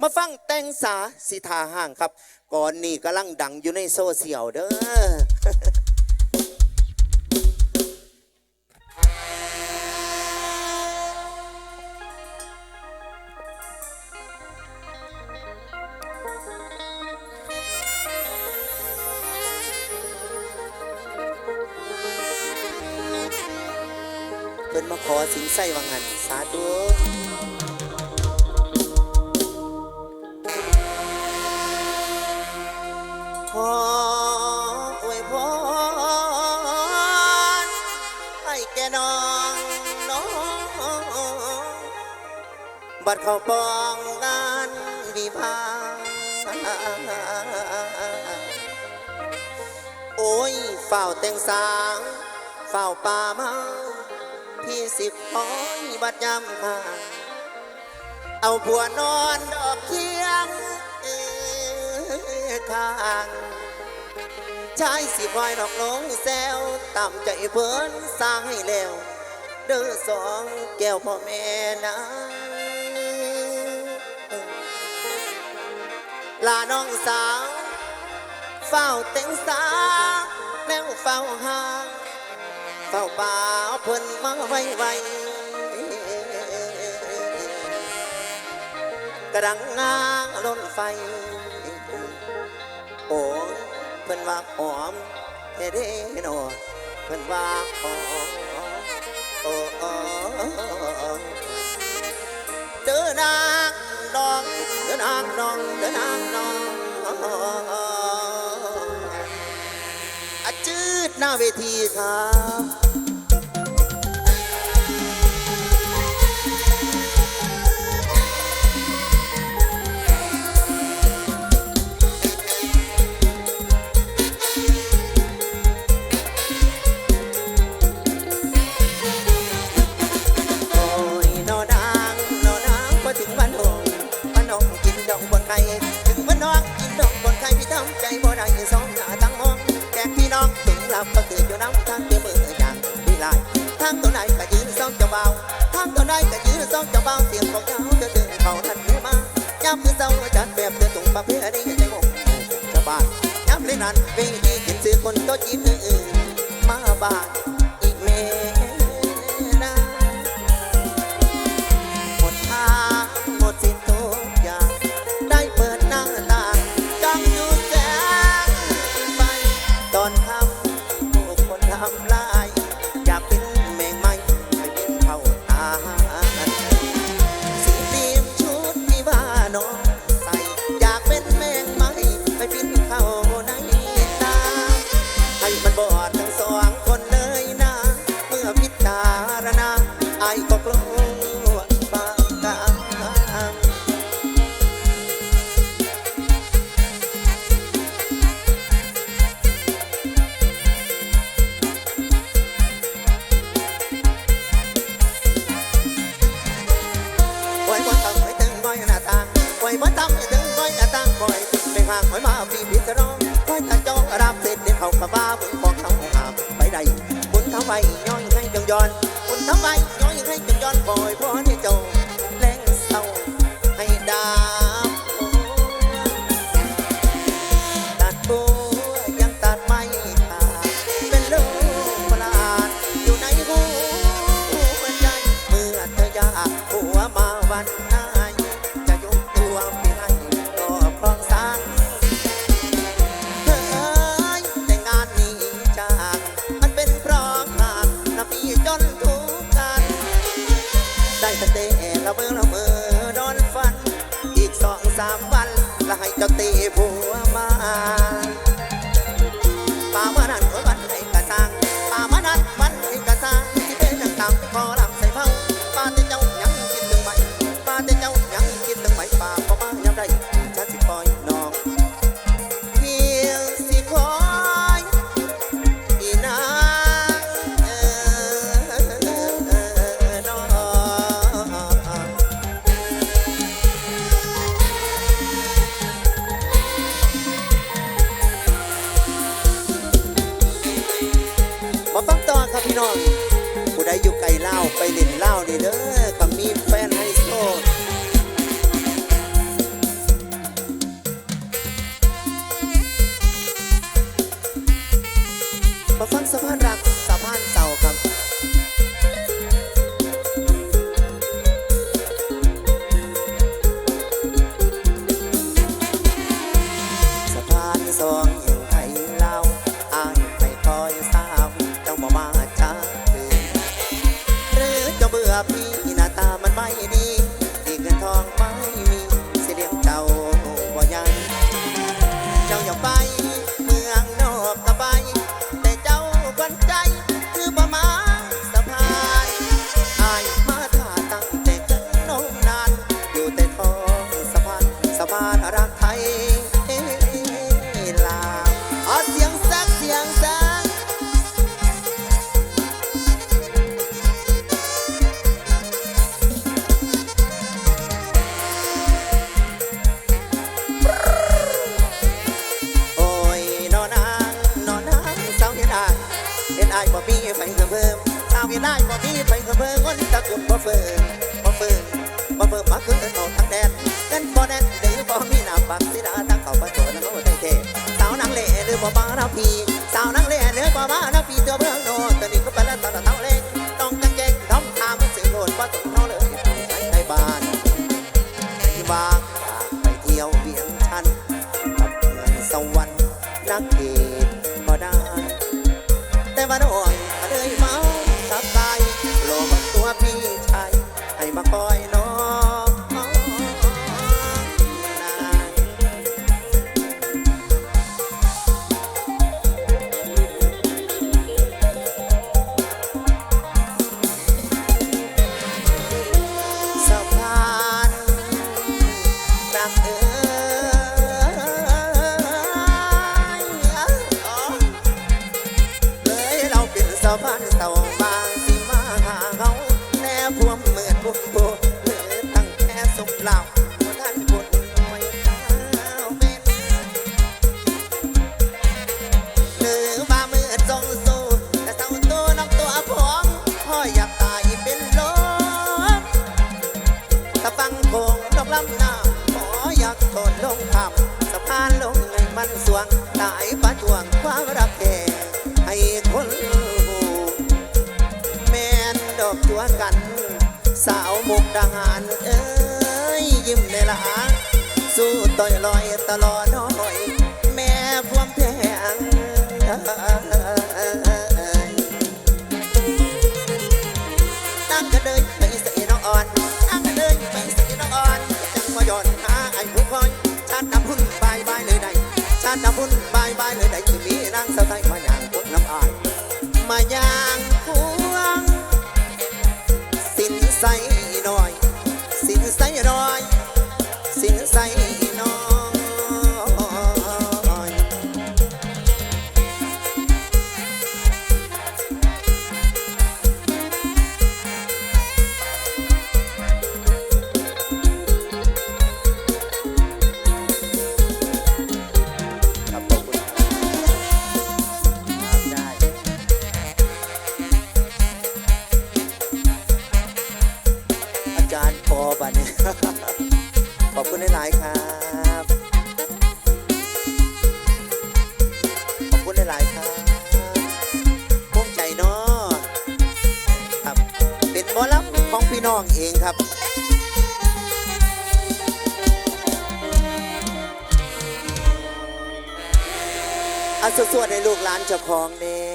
มาฟังแตงสาสิทาห่างครับ ก่อนนี้กำลังดังอยู่ในโซเชียลเด้อเพิ่นมาขอสินใส่วังหันสาธุ ออวยพรให้แกน้องน้องบัดเขาปองงานวิพาโอ้ยเฝ้าแต่งสางเฝ้าป่าเมาพี่สิบห้อยบัดยำค่ะเอาผัวนอนดอกเคียงเอ้ยข้าง ชายสิบห้อยดอกลงแซวต่ำใจเพิ่นสร้างให้แล้ว เด้อสองแก้วพ่อแม่นะลาน้องสาวเฝ้าเต็งสาแล้วเฝ้าหาเฝ้าป่าเพิ่นมาไว้ไว้กระดังงางล้นไฟ โอ้ ว่าหอมเท่เด้นเพิ่นว่าหอมโอ้โอ้เดินนางดองเดินนางดองเดินนางดองอาจืดหน้าเวทีครับ รับก็คืออยู่น้ำทางเจอมืออย่างวิไลทางตัวไหนก็ยืนซ่องเจ้าเบาทางตัวไหนก็ยืนซ่องเจ้าเบาเสียงของเจ้าเธอถึงเขาทันเรือมาย้ำคือเศร้าจัดแบบเดือดตุงประเภทนี้ใจงงชาวบ้านย้ำเลยนั้นเวทีกินซื้อคนโตจีนอื่นมาบ้านอีกเมน ผู้ ต่างไว้บ่ทำให้ถึงก้อยหน้าต่างปล่อยติดไปห่างไว้มาปีพิจารณาไว้ถ้าจ้องรับเสร็จเด็กเขากระบ้าบุญของเขาหามไปใดบุญทำไปย้อยให้จงย้อนบุญทำไปย้อยให้จงย้อนปล่อยพ่อให้เจ้า จะให้เจ้าตีผัวมา พี่น้องผู้ใดอยู่ไกลเล่าไปเล่นเล่าวนี่เด้อ อพี่หน้าตามันไม่ดีดี พีสาวนังเล่หรือบ่มาราพีตัวเบื้องโนนตอนนี้ก็ไปแล้วตอนเท่าเล็กต้องกันเก่งทำทามสิ่งโหดว่าต้องเท่าเลยใช้ในบ้านที่วางไปเที่ยวเวียงชันกับเมืองสวรรค์นักเกตก็ได้ แต่ว่าดน เป็นสะพานเต่า มุกดาหารเอ้ยยิ้มในละสู้ต่อยลอยตลอดน้อย แม่พวมแพงนั่งก็เดินไปใส่น้องอ่อนนั่งก็เดินไปใส่น้องอ่อนจังมาหย่อนหาไอ้ผู้คอยชาตินำหุ่นบายบายเลยใดชาตินำหุ่นบายบายเลยใดที่มีนางสะไทยมาอย่างพวกน้ำอายมาอย่าง พี่น้องเองครับ อาสวดๆในลูกหลานเจ้าของเนี่ย